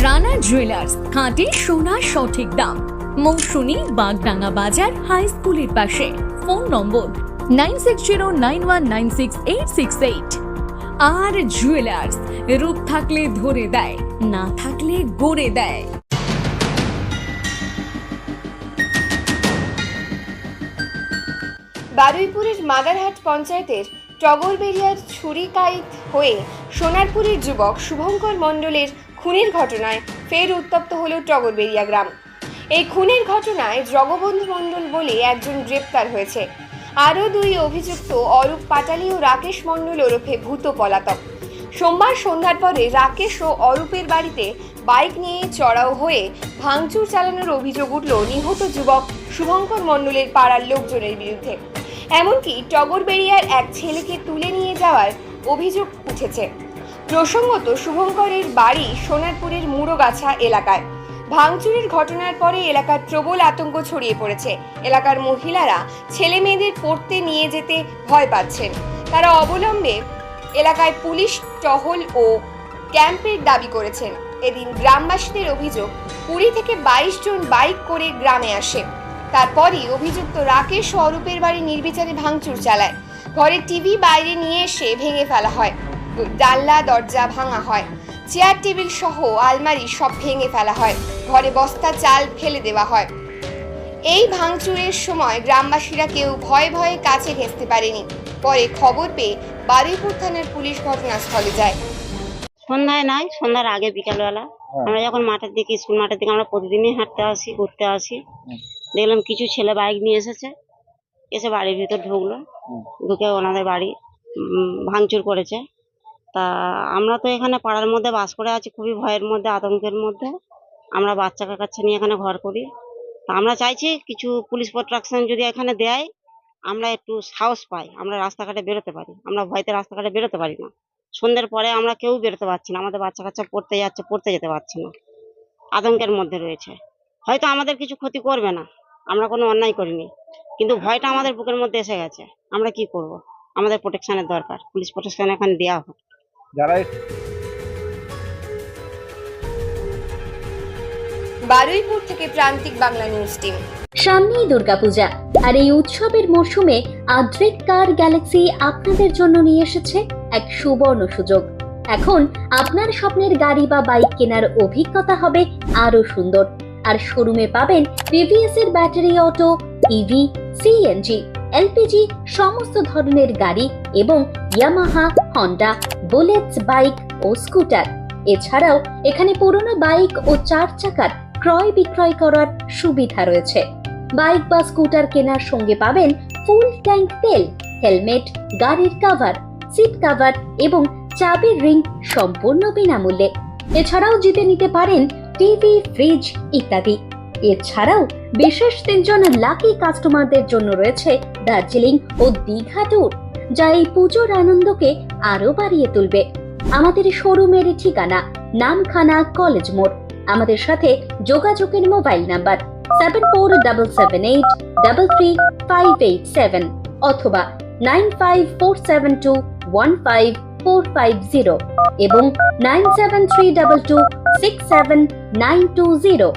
Rana jewellers খাঁটি সোনার সঠিক দাম। মৌসুমী বাগডাঙ্গা বাজার হাই স্কুলের পাশে। Phone number nine six zero nine one nine six eight six eight আর জুয়েলার্স রূপ থাকলে ধরে দেয়, না থাকলে গড়ে দেয়। বারুইপুরের মাদারহাট পঞ্চায়েতের টগরবেরিয়ার ছুরিকাইত হয়ে সোনারপুরের যুবক শুভঙ্কর মণ্ডলের খুনের ঘটনায় ফের উত্তপ্ত হল টগরবেরিয়া গ্রাম। এই খুনের ঘটনায় জগবন্ধু মণ্ডল বলে একজন গ্রেপ্তার হয়েছে। আরও দুই অভিযুক্ত অরূপ পাটালি ও রাকেশ মণ্ডল ওরফে ভূত পলাতক। সোমবার সন্ধ্যার পরে রাকেশ ও অরূপের বাড়িতে বাইক নিয়ে চড়াও হয়ে ভাঙচুর চালানোর অভিযোগ উঠল নিহত যুবক শুভঙ্কর মণ্ডলের পাড়ার লোকজনের বিরুদ্ধে। এমনকি টগরবেরিয়ার এক ছেলেকে তুলে নিয়ে যাওয়ার অভিযোগ উঠেছে। প্রসঙ্গত শুভঙ্করের বাড়ি সোনারপুরের মুড়োগাছা এলাকায়। ভাঙচুরের ঘটনার পরে এলাকার প্রবল আতঙ্ক ছড়িয়ে পড়েছে। এলাকার মহিলারা ছেলে মেয়েদের পড়তে নিয়ে যেতে ভয় পাচ্ছেন। তারা অবলম্বে এলাকায় পুলিশ টহল ও ক্যাম্পের দাবি করেছেন। এদিন গ্রামবাসীদের অভিযোগ, কুড়ি থেকে বাইশ জন বাইক করে গ্রামে আসে। তারপরই অভিযুক্ত রাকেশ স্বরূপের বাড়ি নির্বিচারে ভাঙচুর চালায়। ঘরে টিভি বাইরে নিয়ে এসে ভেঙে ফেলা হয়। জানলা দরজা ভাঙা হয়। চেয়ার টেবিল সহ আলমারি সব ভেঙে ফেলা হয়। ঘরে বস্তা চাল ফেলে দেওয়া হয়। এই ভাঙচুরের সময় গ্রামবাসীরা কেউ ভয়ে ভয়ে কাছে ঘেঁচতে পারেনি। পরে খবর পেয়ে বারুইপুর থানার পুলিশ ঘটনাস্থলে যায়। সন্ধ্যায় নাই সন্ধ্যার আগে বিকালবেলা। হ্যাঁ। আমরা যখন মাঠের দিকে স্কুল মাঠের দিকে আমরা প্রতিদিনই হাঁটতে আসি ঘুরতে আসি। দেখলাম কিছু ছেলে বাইক নিয়ে এসেছে। এসে বাড়ির ভিতর ঢুকলো। ঢুকে ওনাদের বাড়ি ভাঙচুর করেছে। তা আমরা তো এখানে পাড়ার মধ্যে বাস করে আছি, খুবই ভয়ের মধ্যে, আতঙ্কের মধ্যে। আমরা বাচ্চা কাচ্চা নিয়ে এখানে ঘর করি। তা আমরা চাইছি কিছু পুলিশ প্রোটেকশন যদি এখানে দেয়, আমরা একটু সাহস পাই, আমরা রাস্তাঘাটে বেরোতে পারি। আমরা ভয়তে রাস্তাঘাটে বেরোতে পারি না। সন্ধ্যের পরে আমরা কেউ বেরোতে পারছি না, আমাদের বাচ্চা কাচ্চা পড়তে যাচ্ছে, পড়তে যেতে পারছি না। আতঙ্কের মধ্যে রয়েছে। হয়তো আমাদের কিছু ক্ষতি করবে না, আমরা কোনো অন্যায় করিনি। কিন্তু ভয়টা আমাদের বুকের মধ্যে এসে গেছে, আমরা কি করব? আমাদের প্রোটেকশনের দরকার, পুলিশ প্রোটেকশন এখানে দেওয়া হোক। যারা বারুইপুর থেকে প্রান্তিক বাংলা নিউজ টিম। সামনেই দুর্গাপূজা আর এই উৎসবের মরশুমে আদ্রিক কার গ্যালাক্সি আপনাদের জন্য নিয়ে এসেছে এক সুবর্ণ সুযোগ। এখন আপনার স্বপ্নের গাড়ি বা বাইক কেনার অভিজ্ঞতা হবে আরও সুন্দর। আর শোরুমে পাবেন টিভিএস এর battery auto EV CNG LPG সমস্ত ধরনের গাড়ি এবং ইয়ামাহা, হন্ডা, বুলেটস বাইক ও স্কুটার। এছাড়াও এখানে পুরনো বাইক ও চার চাকার ক্রয় বিক্রয় করার সুবিধা রয়েছে। বাইক বা স্কুটার কেনার সঙ্গে পাবেন ফুল ট্যাঙ্ক তেল, হেলমেট, গাড়ির কাভার সিট কাভার এবং চাবির রিং সম্পূর্ণ বিনামূল্যে। এছাড়াও জিতে নিতে পারেন টিভি ফ্রিজ ইত্যাদি। এছাড়াও বিশেষ তিনজন লাকি কাস্টমারদের জন্য রয়েছে দার্জিলিং ও দীঘা ট্যুর যা এই পুজোর আনন্দকে আরও বাড়িয়ে তুলবে। আমাদের শোরুমের ঠিকানা নামখানা কলেজ মোড়। আমাদের সাথে যোগাযোগের mobile number seven four double seven eight double three five eight seven অথবা nine five four seven two one five four five zero এবং nine seven three double two six seven nine two zero